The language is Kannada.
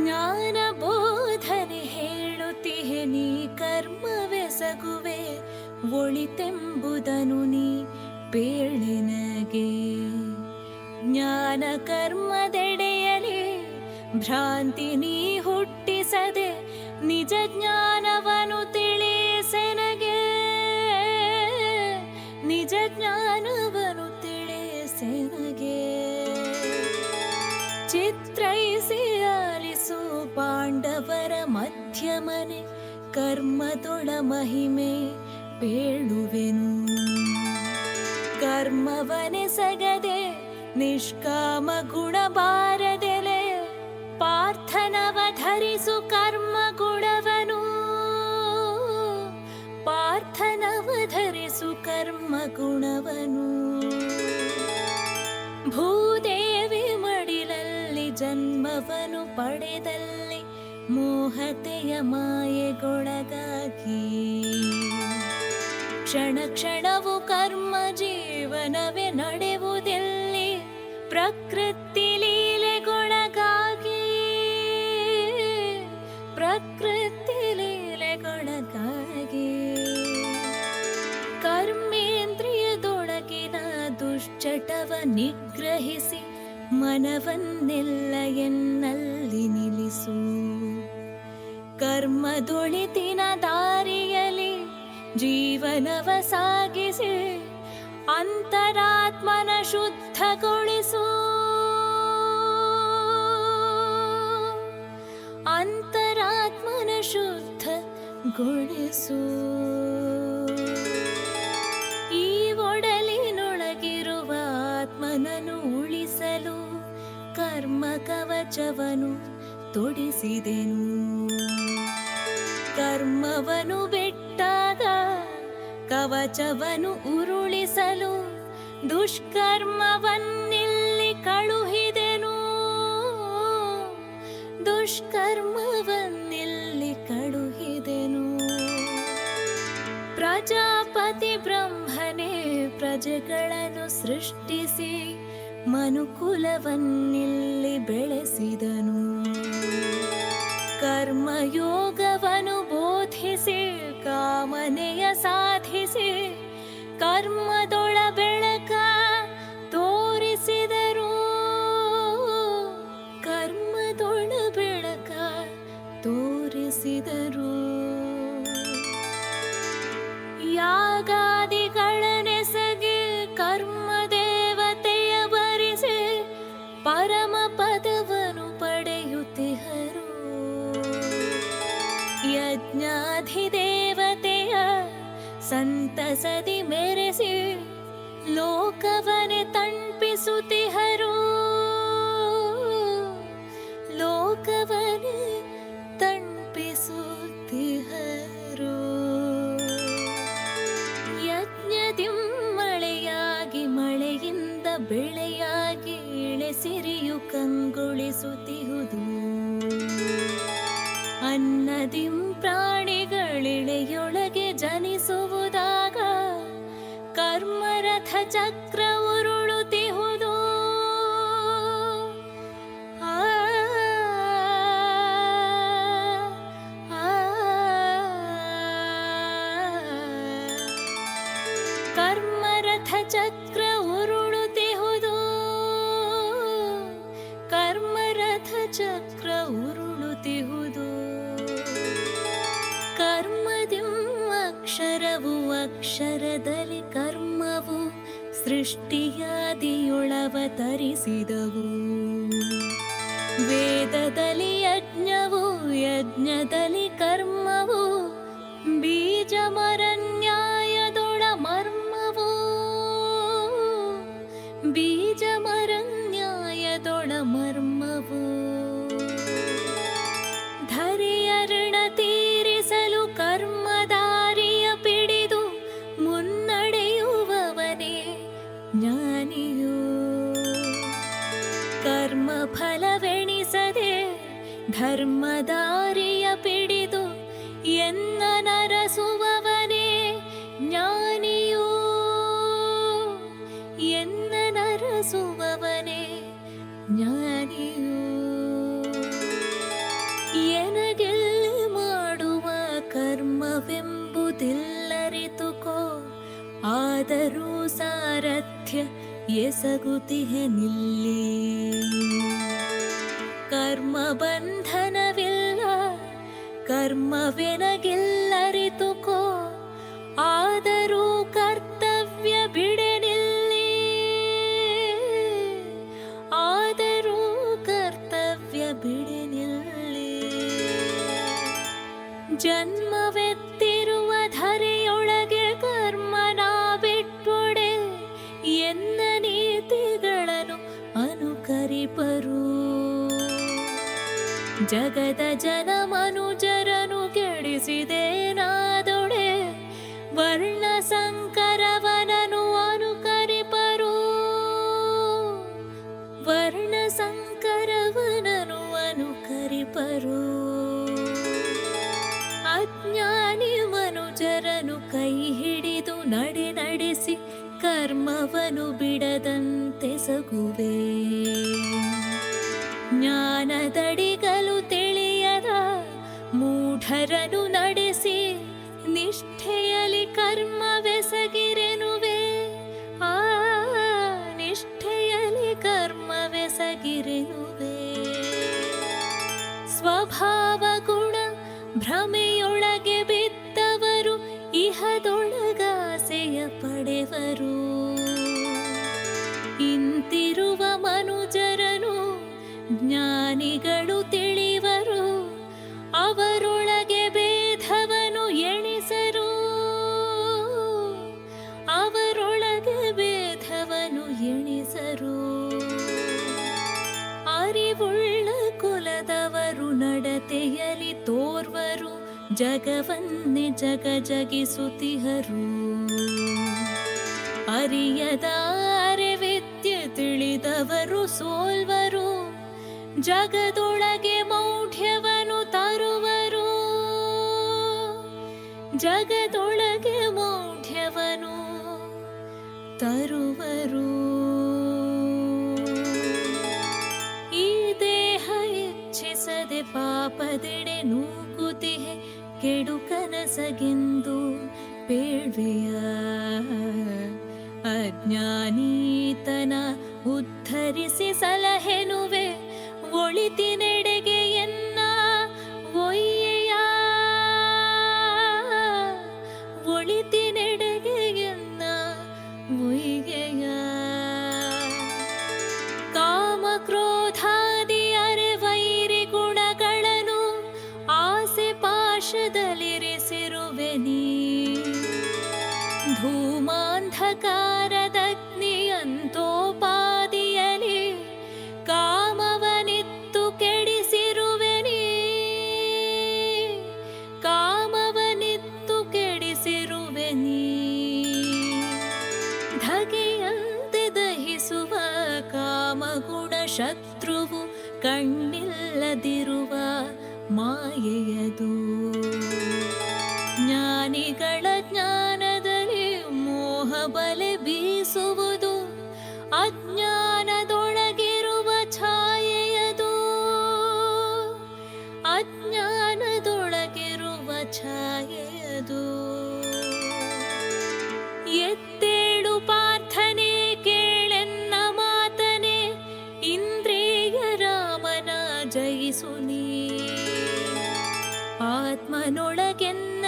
ಜ್ಞಾನ ಬೋಧನೆ ಹೇಳುತ್ತಿಹೆ ನೀ ಕರ್ಮವೆಸಗುವೆ ಒಳಿತೆಂಬುದನು ನೀ ಪೇಳಿನಗೆ ಜ್ಞಾನ ಕರ್ಮದೆಡೆಯಲಿ ಭ್ರಾಂತಿ ನೀ ಹುಟ್ಟಿಸದೆ, ನಿಜ ಜ್ಞಾನವನು ಮಧ್ಯಮನೆ ಕರ್ಮದೊಳ ಮಹಿಮೆ ಬೇಳುವೆನು ಕರ್ಮವನೆ ಸಗದೆ ನಿಷ್ಕಾಮ ಗುಣ ಬಾರದೆಲೆ ಪಾರ್ಥನವ ಧರಿಸು ಕರ್ಮ ಗುಣವನು ಪಾರ್ಥನವ ಧರಿಸು ಕರ್ಮ ಗುಣವನು ಭೂದೇವಿ ಮಡಿಲಲ್ಲಿ ಜನ್ಮವನು ಪಡೆದಲ್ಲಿ ಮೋಹತೆಯ ಮಾಯೆಗೊಳಗಾಗಿ. ಕ್ಷಣ ಕ್ಷಣವು ಕರ್ಮ ಜೀವನವೇ ನಡೆಯುವುದೆಲ್ಲಿ, ಪ್ರಕೃತಿ ಲೀಲೆಗೊಳಗಾಗಿ. ಪ್ರಕೃತಿ ಲೀಲೆಗೊಳಗಾಗಿ. ಕರ್ಮೇಂದ್ರಿಯದೊಳಗಿನ ದುಶ್ಚಟವ ನಿಗ್ರಹಿಸಿ, ಮನವನ್ನೆಲ್ಲ ಎನ್ನಲ್ಲಿ ನಿಲ್ಲಿಸು. ಕರ್ಮದೊಳಿತಿನ ದಾರಿಯಲ್ಲಿ ಜೀವನವ ಸಾಗಿಸಿ ಅಂತರಾತ್ಮನ ಶುದ್ಧಗೊಳಿಸು. ಅಂತರಾತ್ಮನ ಶುದ್ಧಗೊಳಿಸು. ಈ ಒಡಲಿನೊಳಗಿರುವ ಆತ್ಮನನ್ನು ಉಳಿಸಲು ಕರ್ಮ ಕವಚವನು ತೊಡಿಸಿದೆನು. ಕರ್ಮವನು ಬಿಟ್ಟಾಗ ಕವಚವನು ಉರುಳಿಸಲು ದುಷ್ಕರ್ಮವನ್ನಿಲ್ಲಿ ಕಳುಹಿದೆನು. ದುಷ್ಕರ್ಮವನ್ನಿಲ್ಲಿ ಕಳುಹಿದೆನು. ಪ್ರಜಾಪತಿ ಬ್ರಹ್ಮನೇ, ಪ್ರಜೆಗಳನ್ನು ಸೃಷ್ಟಿಸಿ ಮನುಕುಲವನ್ನಿಲ್ಲಿ ಬೆಳೆಸಿದನು. ಕರ್ಮಯೋಗವನು ಬೋಧಿಸಿ ಕಾಮನೆಯ ಸಾಧಿಸಿ ಕರ್ಮದೊಳ ಬೆಳಕ ತೋರಿಸಿದರು. ಕರ್ಮದೊಳ ಬೆಳಕ ತೋರಿಸಿದರು. ಯಾಗಾದಿಗಳನೆಸಗಿ ಕರ್ಮ ದೇವತೆಯ ಬರಿಸಿ ಪರಮ ಪದವನು ಸಂತಸದಿ ಮೆರೆಸಿ ಲೋಕವನೆ ತಂಪಿಸುತ್ತಿಹರು ಲೋಕವನೆ ತಂಪಿಸುತ್ತಿಹರು ಯಜ್ಞದಿಂ ಮಳೆಯಾಗಿ ಮಳೆಯಿಂದ ಬೆಳೆಯಾಗಿ ಇಳೆಸಿರಿಯು ಕಂಗೊಳಿಸುತ್ತಿಹುದು. ಅನ್ನದಿಂ ಪ್ರಾಣಿಗಳಿಳೆಯೊಳಗೆ ಕರ್ಮರಥ ಚಕ್ರ ಉರುಳುತ್ತಿಹುದು ಆ ಆ, ಕರ್ಮರಥ ಚಕ್ರ ಉರುಳುತ್ತಿಹುದು ಕರ್ಮರಥ ಚಕ್ರ ಉರುಳುತ್ತಿಹುದು ಕರ್ಮದಿಂ ಅಕ್ಷರವು ಅಕ್ಷರದಲ್ಲಿ ಸೃಷ್ಟಿಯಾದಿಯೊಳವತರಿಸಿದವು ವೇದದಲ್ಲಿ ಯಜ್ಞವು ಯಜ್ಞದಲ್ಲಿ ಕರ್ಮವು ಬೀಜ ಮರನ್ಯಾಯದೊಳ ಮರ್ಮವು ಬೀಜ ಮರನ್ಯಾಯದೊಳ ಮರ್ಮವು ധർമ്മദാരിയ പിടിതു എന്ന നരസുവനെ ജ്ഞാനിയോ എന്ന നരസുവനെ ജ്ഞാനിയോ എനകിൽ മാടുവ കർമ്മവെമ്പുതില്ലറിതുക്കോ ആദരൂ സാരഥ്യ എസകുതിഹനില്ലേ ಕರ್ಮ ಬಂಧನವಿಲ್ಲ ಕರ್ಮವೆನಗಿಲ್ಲರಿತುಕೋ, ಆದರೂ ಕರ್ತವ್ಯ ಬಿಡೆನಿಲ್ಲಿ ಆದರೂ ಕರ್ತವ್ಯ ಬಿಡೆನಿಲ್ಲಿ ಜನ್ಮವೆತ್ತಿರುವ ಧರೆಯೊಳಗೆ ಕರ್ಮನ ಬಿಟ್ಟೊಡೆ ಎನ್ನ ನೀತಿಗಳನ್ನು ಅನುಕರಿಪರು. ಜಗದ ಜನ ಮನುಜರನು ಕೆಡಿಸಿದೇನಾದೊಡೆ ವರ್ಣ ಸಂಕರವನನು ಅನುಕರಿಪರು. ವರ್ಣ ಸಂಕರವನನು ಅನುಕರಿಪರು. ಅಜ್ಞಾನಿ ಮನುಜರನು ಕೈ ಹಿಡಿದು ನಡೆ ನಡೆಸಿ ಕರ್ಮವನು ಬಿಡದಂತೆ ಸಗುವೆ. ತಿಳಿಯದ ಮೂಢರನು ನಡೆಸಿ ನಿಷ್ಠೆಯಲಿ ಕರ್ಮವೆಸಗಿರೆನುವೆ. ಆ ನಿಷ್ಠೆಯಲಿ ಕರ್ಮವೆಸಗಿರೆನುವೆ. ಸ್ವಭಾವ ಗುಣ ಭ್ರಮೆಯೊಳಗೆ ಬಿದ್ದವರು ಇಹದೊಳಗಾಸೆಯ ಪಡೆವರು. ನಡತೆಯಲಿ ತೋರ್ವರು, ಜಗವನ್ನೇ ಜಗ ಜಗಿಸುತ್ತಿಹರು ಅರಿಯದಾರೆ ವಿದ್ಯೆ ತಿಳಿದವರು ಸೋಲ್ವರು, ಜಗದೊಳಗೆ ಮೌಢ್ಯವನು ತರುವರು. ಜಗದೊಳಗೆ ಮೌಢ್ಯವನು ತರುವರು. ಈ ದೇಹ ಇಚ್ಛಿಸದೆ ಪಾಪದೆಡೆ ನೂಕುತಿಹೆ ಕೆಡು ಕನಸಗೆಂದು ಬೇಡ್ವೆಯ? ಅಜ್ಞಾನೀತನ ಉದ್ಧರಿಸಿ ಸಲಹೆನುವೆ ಒಳಿತಿನೆಡೆಗೆ ನೀ ಧೂಮಾಂಧಕಾರದಗ್ನಿಯಂತೋಪಾದಿಯಲಿ ಕಾಮವನಿತ್ತು ಕೆಡಿಸಿರುವೆ ನೀ ಕಾಮವನಿತ್ತು ಕೆಡಿಸಿರುವೆ ನೀ ಧಗೆಯಂತೆ ದಹಿಸುವ ಕಾಮಗುಣ ಶತ್ರುವು ಕಣ್ಣಿಲ್ಲದಿರುವ ಮಾಯೆಯದು. ಜ್ಞಾನಿಗಳ ಜ್ಞಾನದಲ್ಲಿ ಮೋಹ ಬಲೆ ಬೀಸುವುದು, ಅಜ್ಞಾನದೊಳಗಿರುವ ಛಾಯೆಯದು. ಅಜ್ಞಾನದೊಳಗಿರುವ ಛಾಯೆಯದು. ಎತ್ತೇಳು ಪಾರ್ಥನೆ ಕೇಳೆನ್ನ ಮಾತನೆ, ಇಂದ್ರಿಯ ರಾಮನ ಜಯಿಸು ನೀ ಆತ್ಮನೊಳಗೆನ್ನ